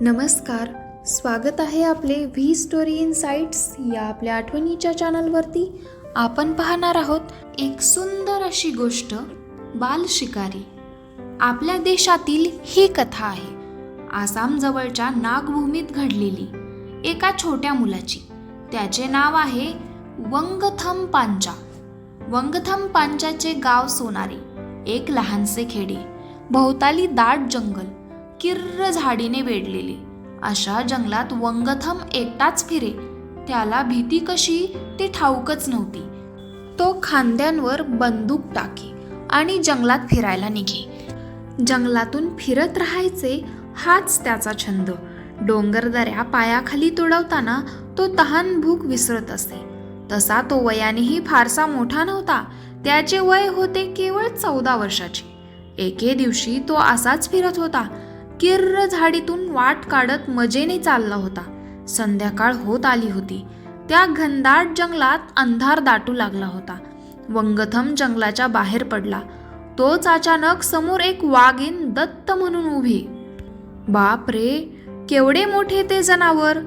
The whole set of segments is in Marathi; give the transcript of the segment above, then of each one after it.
नमस्कार स्वागत आहे आपले व्ही स्टोरी इन साइट्स या आपल्या आठवणीच्या चॅनलवरती. आपण पाहणार आहोत एक सुंदर अशी गोष्ट बाल शिकारी. आपल्या देशातील ही कथा आहे. आसाम जवळच्या नागभूमीत घडलेली एका छोट्या मुलाची. त्याचे नाव आहे वंगथम पांचा. वंगथम पांचाचे गाव सोनारी एक लहानसे खेडे भोवताली दाट जंगल. किर्र झाडीने वेढलेले. अशा जंगलात वंगथम एकटाच फिरे. त्याला भीती कशी? ती ठाऊकच नव्हती. तो खांद्यांवर बंदूक टाके आणि जंगलात फिरायला निघे. जंगलातून फिरत राहायचे हाच त्याचा छंद. डोंगरदऱ्या पायाखाली तुडवताना तो तहान भूक विसरत असे. तसा तो वयानेही फारसा मोठा नव्हता. त्याचे वय होते केवळ चौदा वर्षाचे. एके दिवशी तो असाच फिरत होता. किर्र झाडीतून वाट काढत मजेने चालला होता. संध्याकाळ होत आली होती. त्या घनदाट जंगलात अंधार दाटू लागला होता. वंगथम जंगलाच्या बाहेर पडला. तोच अचानक समोर एक वाघीण दत्त म्हणून उभी. बाप रे केवढे मोठे ते जनावर.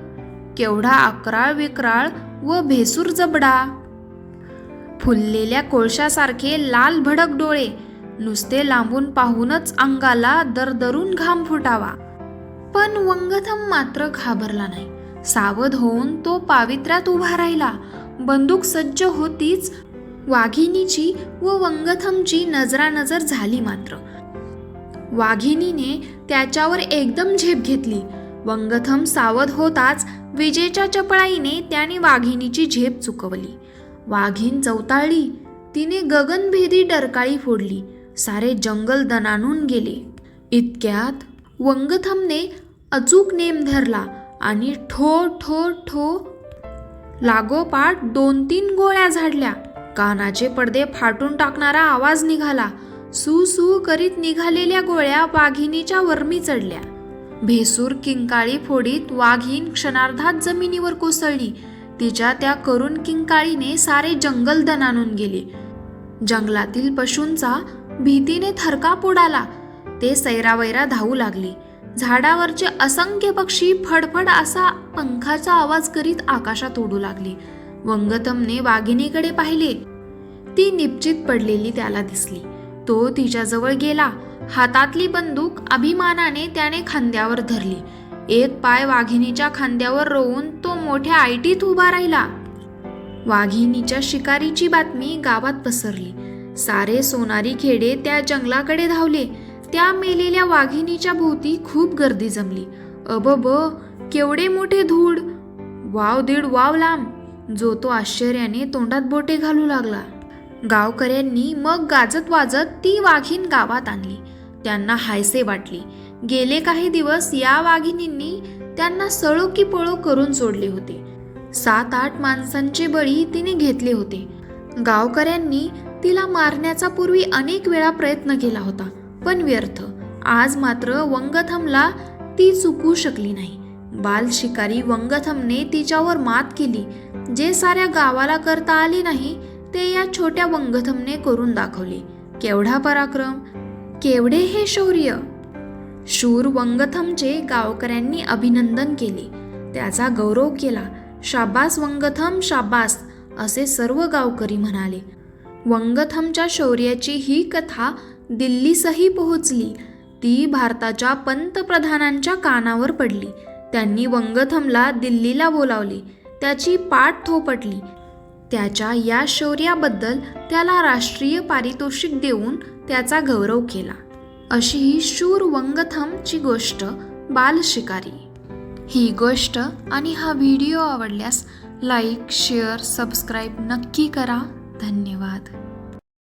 केवढा अकराळ विक्राळ व भेसूर जबडा. फुललेल्या कोळशासारखे लाल भडक डोळे. नुसते लांबून पाहूनच अंगाला दरदरून घाम फुटावा. पण वंगथम मात्र घाबरला नाही. सावध होऊन तो पावित्र्यात उभा राहिला. बंदूक सज्ज होतीच वाघिणीची व वंगथमची नजरानजर झाली मात्र. वाघिणीने त्याच्यावर एकदम झेप घेतली. वंगथम सावध होताच विजेच्या चपळाईने त्याने वाघिणीची झेप चुकवली. वाघीण चवताळली तिने गगनभेदी डरकाळी फोडली. सारे जंगल दणाणून गेले. इतक्यात वंगथमने अचूक नेम धरला आणि ठो ठो ठो लागोपाठ दोन तीन गोळ्या झाडल्या. कानाचे पडदे फाटून टाकणारा आवाज निघाला. सू सू करीत निघालेल्या गोळ्या वाघिणीच्या वरमी चढल्या. भेसूर किंकाळी फोडीत वाघीण क्षणार्धात जमिनीवर कोसळली. तिच्या त्या करुण किंकाळीने सारे जंगल दणानून गेले. जंगलातील पशूंचा भीतीने थरकाप उडाला ते सैरावैरा धावू लागले. झाडावरचे असंख्य पक्षी फडफड असा पंखाचा आवाज करीत आकाशात उडू लागली. वंगतमने वाघिणीकडे पाहिले. ती निपचित पडलेली त्याला दिसली. तो तिच्याजवळ गेला. हातातली बंदूक अभिमानाने त्याने खांद्यावर धरली. एक पाय वाघिणीच्या खांद्यावर रोवून तो मोठ्या आयटीत उभा राहिला. वाघिणीच्या शिकारीची बातमी गावात पसरली. सारे सोनारी खेडे त्या जंगलाकडे धावले. त्या मेलेल्या वाघिणीच्या भोवती खूप गर्दी जमली. अबब केवढे मोठे धूड वाव दीड वाव लांब. जो तो आश्चर्याने तोंडात बोटे घालू लागला. गावकऱ्यांनी मग गाजत वाजत ती वाघीण गावात आणली. त्यांना हायसे वाटली. गेले काही दिवस या वाघिणींनी त्यांना सळो की पळो करून सोडले होते. सात आठ माणसांचे बळी तिने घेतले होते. गावकऱ्यांनी तिला मारण्याचा पूर्वी अनेक वेळा प्रयत्न केला होता पण व्यर्थ. आज मात्र वंगथमला ती चुकू शकली नाही. बाल शिकारी वंगथमने तिच्यावर मात केली. जे साऱ्या गावाला करता आले नाही ते या छोट्या वंगथमने करून दाखवले. केवढा पराक्रम? केवढे हे शौर्य? शूर वंगथमचे गावकऱ्यांनी अभिनंदन केले. त्याचा गौरव केला. शाबास वंगथम शाबास असे सर्व गावकरी म्हणाले. वंगथमच्या शौर्याची ही कथा दिल्लीसही पोहोचली. ती भारताच्या पंतप्रधानांच्या कानावर पडली. त्यांनी वंगथमला दिल्लीला बोलावले. त्याची पाठ थोपटली. त्याच्या या शौर्याबद्दल त्याला राष्ट्रीय पारितोषिक देऊन त्याचा गौरव केला. अशी ही शूर वंगथमची गोष्ट बाल शिकारी ही गोष्ट आणि हा व्हिडिओ आवडल्यास लाईक शेअर सबस्क्राईब नक्की करा. धन्यवाद.